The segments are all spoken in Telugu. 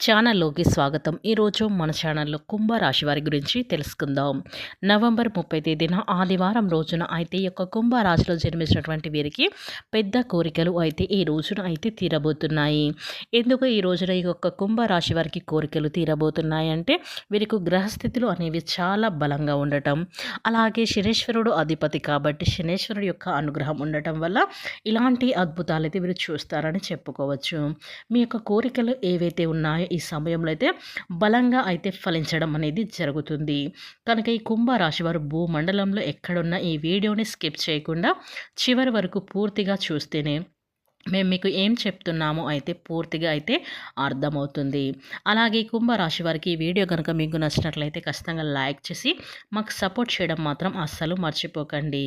ఛానల్లోకి స్వాగతం. ఈరోజు మన ఛానల్లో కుంభరాశి వారి గురించి తెలుసుకుందాం. నవంబర్ ముప్పై తేదీన ఆదివారం రోజున అయితే ఈ యొక్క కుంభరాశిలో జన్మించినటువంటి వీరికి పెద్ద కోరికలు అయితే ఈ రోజున అయితే తీరబోతున్నాయి. ఎందుకు ఈ రోజున ఈ యొక్క కుంభరాశి వారికి కోరికలు తీరబోతున్నాయి అంటే వీరికి గ్రహస్థితులు అనేవి చాలా బలంగా ఉండటం. అలాగే శనేశ్వరుడు అధిపతి కాబట్టి శనేశ్వరుడు యొక్క అనుగ్రహం ఉండటం వల్ల ఇలాంటి అద్భుతాలు అయితే వీరు చూస్తారని చెప్పుకోవచ్చు. మీ యొక్క కోరికలు ఏవైతే ఉన్నాయో ఈ సమయంలో అయితే బలంగా అయితే ఫలించడం అనేది జరుగుతుంది. కనుక ఈ కుంభరాశి వారు భూమండలంలో ఎక్కడున్న ఈ వీడియోని స్కిప్ చేయకుండా చివరి వరకు పూర్తిగా చూస్తేనే మేము మీకు ఏం చెప్తున్నామో అయితే పూర్తిగా అయితే అర్థమవుతుంది. అలాగే కుంభరాశి వారికి ఈ వీడియో కనుక మీకు నచ్చినట్లయితే ఖచ్చితంగా లైక్ చేసి మాకు సపోర్ట్ చేయడం మాత్రం అస్సలు మర్చిపోకండి.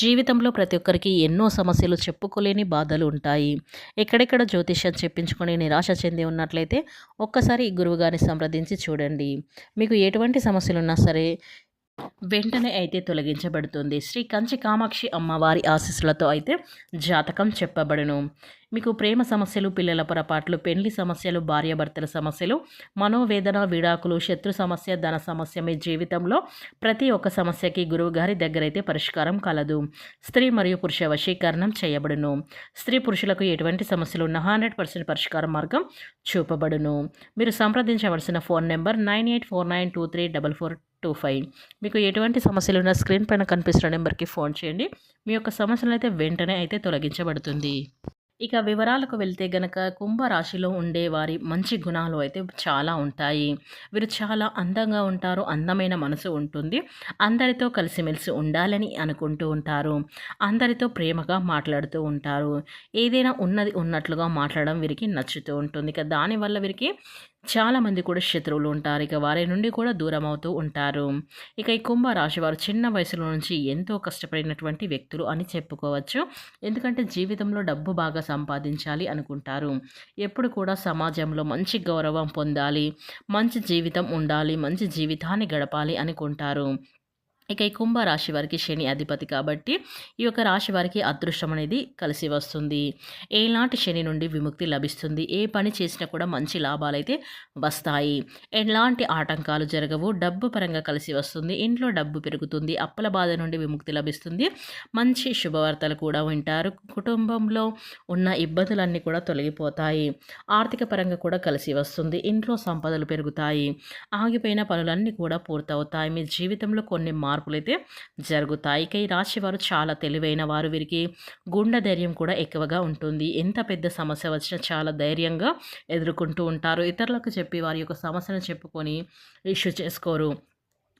జీవితంలో ప్రతి ఒక్కరికి ఎన్నో సమస్యలు చెప్పుకోలేని బాధలు ఉంటాయి. ఎక్కడెక్కడ జ్యోతిష్యం చెప్పించుకొని నిరాశ చెంది ఉన్నట్లయితే ఒక్కసారి ఈ గురువుగారిని సంప్రదించి చూడండి. మీకు ఎటువంటి సమస్యలు ఉన్నా సరే వెంటనే అయితే తొలగించబడుతుంది. శ్రీ కంచి కామాక్షి అమ్మవారి ఆశీస్సులతో అయితే జాతకం చెప్పబడును. మీకు ప్రేమ సమస్యలు పిల్లల పొరపాట్లు పెళ్ళి సమస్యలు భార్యాభర్తల సమస్యలు మనోవేదన విడాకులు శత్రు సమస్య ధన సమస్య మీ జీవితంలో ప్రతి ఒక్క సమస్యకి గురువు గారి దగ్గర అయితే పరిష్కారం కలదు. స్త్రీ మరియు పురుష వశీకరణం చేయబడును. స్త్రీ పురుషులకు ఎటువంటి సమస్యలు ఉన్న హండ్రెడ్ పర్సెంట్ పరిష్కార మార్గం చూపబడును. మీరు సంప్రదించవలసిన phone number nine eight four nine two three double four two five. మీకు ఎటువంటి సమస్యలు ఉన్న స్క్రీన్ పైన కనిపిస్తున్న నెంబర్కి ఫోన్ చేయండి. మీ యొక్క సమస్యలు అయితే వెంటనే అయితే తొలగించబడుతుంది. ఇక వివరాలకు వెళ్తే గనక కుంభరాశిలో ఉండే వారి మంచి గుణాలు అయితే చాలా ఉంటాయి. వీరు చాలా అందంగా ఉంటారు అందమైన మనసు ఉంటుంది. అందరితో కలిసిమెలిసి ఉండాలని అనుకుంటూ ఉంటారు. అందరితో ప్రేమగా మాట్లాడుతూ ఉంటారు. ఏదైనా ఉన్నది ఉన్నట్లుగా మాట్లాడడం వీరికి నచ్చుతూ ఉంటుంది. ఇక దానివల్ల వీరికి చాలామంది కూడా శత్రువులు ఉంటారు. ఇక వారి నుండి కూడా దూరం అవుతూ ఉంటారు. ఇక ఈ కుంభరాశి వారు చిన్న వయసులో నుంచి ఎంతో కష్టపడినటువంటి వ్యక్తులు అని చెప్పుకోవచ్చు. ఎందుకంటే జీవితంలో డబ్బు బాగా సంపాదించాలి అనుకుంటారు. ఎప్పుడు కూడా సమాజంలో మంచి గౌరవం పొందాలి మంచి జీవితం ఉండాలి మంచి జీవితాన్ని గడపాలి అనుకుంటారు. ఇక ఈ కుంభరాశి వారికి శని అధిపతి కాబట్టి ఈ యొక్క రాశి వారికి అదృష్టం అనేది కలిసి వస్తుంది. ఏనాటి శని నుండి విముక్తి లభిస్తుంది. ఏ పని చేసినా కూడా మంచి లాభాలైతే వస్తాయి. ఎలాంటి ఆటంకాలు జరగవు. డబ్బు పరంగా కలిసి వస్తుంది. ఇంట్లో డబ్బు పెరుగుతుంది. అప్పుల బాధ నుండి విముక్తి లభిస్తుంది. మంచి శుభవార్తలు కూడా వింటారు. కుటుంబంలో ఉన్న ఇబ్బందులన్నీ కూడా తొలగిపోతాయి. ఆర్థిక పరంగా కూడా కలిసి వస్తుంది. ఇంట్లో సంపదలు పెరుగుతాయి. ఆగిపోయిన పనులన్నీ కూడా పూర్తవుతాయి. మీ జీవితంలో కొన్ని మార్పు మార్పులైతే జరుగుతాయి. ఇక ఈ రాశి వారు చాలా తెలివైన వారు. వీరికి గుండె ధైర్యం కూడా ఎక్కువగా ఉంటుంది. ఎంత పెద్ద సమస్య వచ్చినా చాలా ధైర్యంగా ఎదుర్కొంటూ ఉంటారు. ఇతరులకు చెప్పి వారి యొక్క సమస్యను చెప్పుకొని ఇష్యూ చేసుకోరు.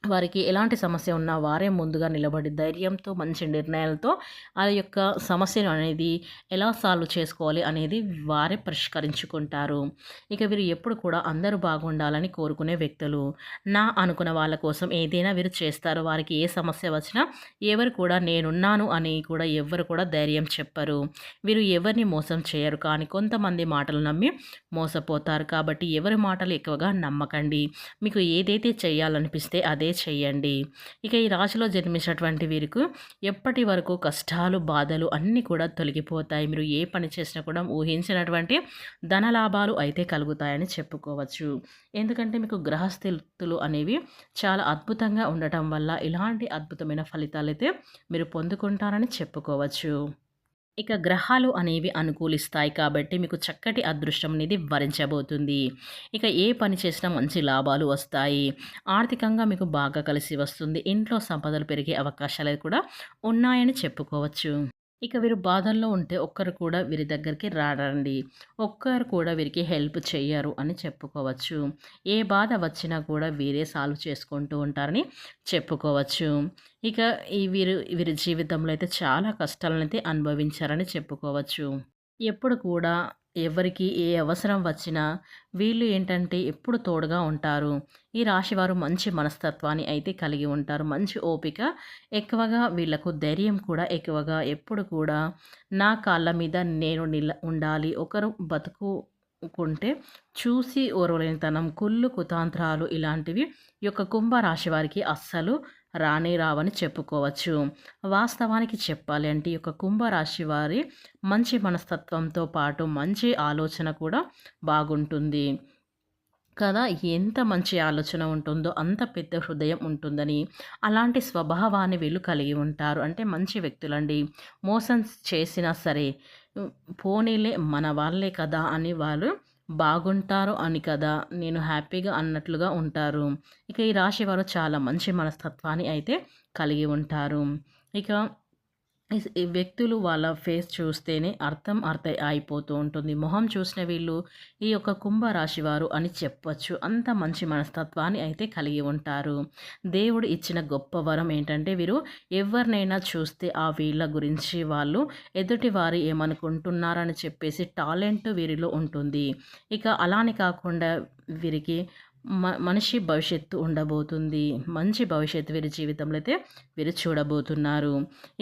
వారికి ఎలాంటి సమస్య ఉన్నా వారే ముందుగా నిలబడి ధైర్యంతో మంచి నిర్ణయాలతో ఆ యొక్క సమస్యను అనేది ఎలా సాల్వ్ చేసుకోవాలి అనేది వారే పరిష్కరించుకుంటారు. ఇక వీరు ఎప్పుడు కూడా అందరూ బాగుండాలని కోరుకునే వ్యక్తులు. నా అనుకున్న వాళ్ళ కోసం ఏదైనా వీరు చేస్తారు. వారికి ఏ సమస్య వచ్చినా ఎవరు కూడా నేనున్నాను అని కూడా ఎవరు కూడా ధైర్యం చెప్పరు. వీరు ఎవరిని మోసం చేయరు. కానీ కొంతమంది మాటలు నమ్మి మోసపోతారు. కాబట్టి ఎవరి మాటలు ఎక్కువగా నమ్మకండి. మీకు ఏదైతే చేయాలనిపిస్తే అదే చేయండి. ఇక ఈ రాశిలో జన్మించినటువంటి వీరికి ఎప్పటి వరకు కష్టాలు బాధలు అన్నీ కూడా తొలగిపోతాయి. మీరు ఏ పని చేసినా కూడా ఊహించినటువంటి ధన లాభాలు అయితే కలుగుతాయని చెప్పుకోవచ్చు. ఎందుకంటే మీకు గ్రహస్థితులు అనేవి చాలా అద్భుతంగా ఉండటం వల్ల ఇలాంటి అద్భుతమైన ఫలితాలు అయితే మీరు పొందుకుంటారని చెప్పుకోవచ్చు. ఇక గ్రహాలు అనేవి అనుకూలిస్తాయి కాబట్టి మీకు చక్కటి అదృష్టం అనేది వరించబోతుంది. ఇక ఏ పని చేసినా మంచి లాభాలు వస్తాయి. ఆర్థికంగా మీకు బాగా కలిసి వస్తుంది. ఇంట్లో సంపదలు పెరిగే అవకాశాలు కూడా ఉన్నాయని చెప్పుకోవచ్చు. ఇక వీరు బాధల్లో ఉంటే ఒక్కరు కూడా వీరి దగ్గరికి రారండి. ఒక్కరు కూడా వీరికి హెల్ప్ చేయరు అని చెప్పుకోవచ్చు. ఏ బాధ వచ్చినా కూడా వీరే సాల్వ్ చేసుకుంటూ ఉంటారని చెప్పుకోవచ్చు. ఇక ఈ వీరు వీరి జీవితంలో అయితే చాలా కష్టాలను అయితే అనుభవించారని చెప్పుకోవచ్చు. ఎప్పుడు కూడా ఎవరికి ఏ అవసరం వచ్చినా వీళ్ళు ఏంటంటే ఎప్పుడు తోడుగా ఉంటారు. ఈ రాశివారు మంచి మనస్తత్వాన్ని అయితే కలిగి ఉంటారు. మంచి ఓపిక ఎక్కువగా వీళ్ళకు ధైర్యం కూడా ఎక్కువగా ఎప్పుడు కూడా నా కాళ్ళ మీద నేను నిల ఉండాలి. ఒకరు బతుకుకుంటే చూసి ఓర్వలేనితనం కుళ్ళు కుతాంత్రాలు ఇలాంటివి ఈ యొక్క కుంభరాశి వారికి అస్సలు రాని రావని చెప్పుకోవచ్చు. వాస్తవానికి చెప్పాలి అంటే ఈ యొక్క కుంభరాశి వారి మంచి మనస్తత్వంతో పాటు మంచి ఆలోచన కూడా బాగుంటుంది. కదా? ఎంత మంచి ఆలోచన ఉంటుందో అంత పెద్ద హృదయం ఉంటుందని అలాంటి స్వభావాన్ని వీళ్ళు కలిగి ఉంటారు. అంటే మంచి వ్యక్తులండి. మోసం చేసినా సరే పోనీలే మన వాళ్ళే కదా అని వాళ్ళు బాగుంటారు అని కదా నేను హ్యాపీగా అన్నట్లుగా ఉంటారు. ఇక ఈ రాశి వారు చాలా మంచి మనస్తత్వాన్ని అయితే కలిగి ఉంటారు. ఇక వ్యక్తులు వాళ్ళ ఫేస్ చూస్తేనే అర్థం అర్థం అయిపోతూ ఉంటుంది. మొహం చూసిన వీళ్ళు ఈ యొక్క కుంభరాశి వారు అని చెప్పచ్చు. అంత మంచి మనస్తత్వాన్ని అయితే కలిగి ఉంటారు. దేవుడు ఇచ్చిన గొప్ప వరం ఏంటంటే వీరు ఎవరినైనా చూస్తే ఆ వీళ్ళ గురించి వాళ్ళు ఎదుటి వారు ఏమనుకుంటున్నారని చెప్పేసి టాలెంట్ వీరిలో ఉంటుంది. ఇక అలానే కాకుండా వీరికి మ మనిషి భవిష్యత్తు ఉండబోతుంది. మంచి భవిష్యత్తు వీరి జీవితంలో అయితే వీరు చూడబోతున్నారు.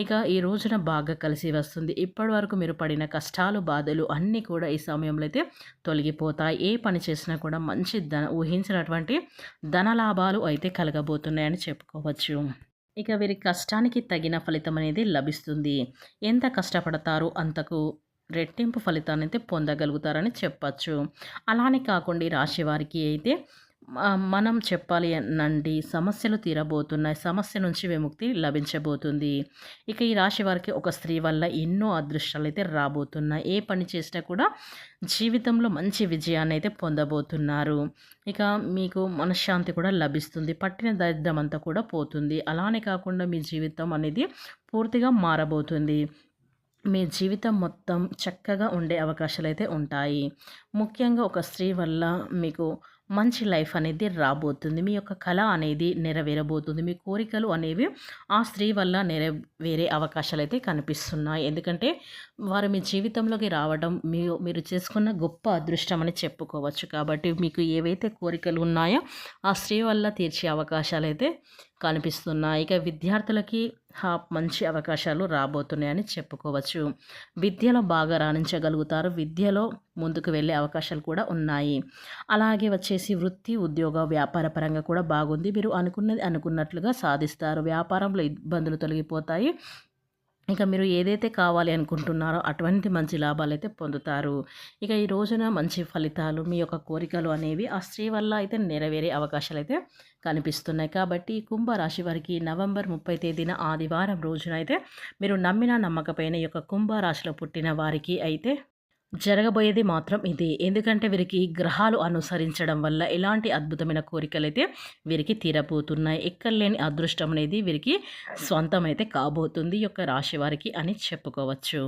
ఇక ఈ రోజున బాగా కలిసి వస్తుంది. ఇప్పటి వరకు మీరు పడిన కష్టాలు బాధలు అన్నీ కూడా ఈ సమయంలో అయితే తొలగిపోతాయి. ఏ పని చేసినా కూడా మంచి ధన ఊహించినటువంటి ధన లాభాలు అయితే కలగబోతున్నాయని చెప్పుకోవచ్చు. ఇక వీరి కష్టానికి తగిన ఫలితం అనేది లభిస్తుంది. ఎంత కష్టపడతారో అంతకు రెట్టింపు ఫలితాన్ని అయితే పొందగలుగుతారని చెప్పచ్చు. అలానే కాకుండా రాశి వారికి అయితే మనం చెప్పాలి అనండి సమస్యలు తీరబోతున్నాయి సమస్య నుంచి విముక్తి లభించబోతుంది. ఇక ఈ రాశి వారికి ఒక స్త్రీ వల్ల ఎన్నో అదృష్టాలు అయితే రాబోతున్నాయి. ఏ పని చేసినా కూడా జీవితంలో మంచి విజయాన్ని అయితే పొందబోతున్నారు. ఇక మీకు మనశ్శాంతి కూడా లభిస్తుంది పట్టిన దరిద్రం అంతా కూడా పోతుంది. అలానే కాకుండా మీ జీవితం అనేది పూర్తిగా మారబోతుంది. మీ జీవితం మొత్తం చక్కగా ఉండే అవకాశాలు అయితే ఉంటాయి. ముఖ్యంగా ఒక స్త్రీ వల్ల మీకు మంచి లైఫ్ అనేది రాబోతుంది. మీ యొక్క కళ అనేది నెరవేరబోతుంది. మీ కోరికలు అనేవి ఆ స్త్రీ వల్ల నెరవేరే అవకాశాలు అయితే కనిపిస్తున్నాయి. ఎందుకంటే వారు మీ జీవితంలోకి రావడం మీ మీరు చేసుకున్న గొప్ప అదృష్టం అని చెప్పుకోవచ్చు. కాబట్టి మీకు ఏవైతే కోరికలు ఉన్నాయో ఆ స్త్రీ వల్ల తీర్చే అవకాశాలు అయితే కనిపిస్తున్నాయి ఇక విద్యార్థులకి మంచి అవకాశాలు రాబోతున్నాయని చెప్పుకోవచ్చు. విద్యలో బాగా రాణించగలుగుతారు. విద్యలో ముందుకు వెళ్ళే అవకాశాలు కూడా ఉన్నాయి. అలాగే వచ్చేసి వృత్తి ఉద్యోగ వ్యాపార పరంగా కూడా బాగుంది. మీరు అనుకున్నది అనుకున్నట్లుగా సాధిస్తారు. వ్యాపారంలో ఇబ్బందులు తొలగిపోతాయి. ఇక మీరు ఏదైతే కావాలి అనుకుంటున్నారో అటువంటి మంచి లాభాలు అయితే పొందుతారు. ఇక ఈ రోజున మంచి ఫలితాలు మీ యొక్క కోరికలు అనేవి ఆ స్త్రీ వల్ల అయితే నెరవేరే అవకాశాలు అయితే కనిపిస్తున్నాయి. కాబట్టి కుంభరాశి వారికి నవంబర్ ముప్పై తేదీన ఆదివారం రోజున అయితే మీరు నమ్మిన నమ్మకపోయిన ఈ యొక్క కుంభరాశిలో పుట్టిన వారికి అయితే జరగబోయేది మాత్రం ఇదే. ఎందుకంటే వీరికి గ్రహాలు అనుసరించడం వల్ల ఎలాంటి అద్భుతమైన కోరికలు అయితే వీరికి తీరబోతున్నాయి. ఎక్కడలేని అదృష్టం అనేది వీరికి స్వంతం అయితే కాబోతుంది యొక్క రాశి వారికి అని చెప్పుకోవచ్చు.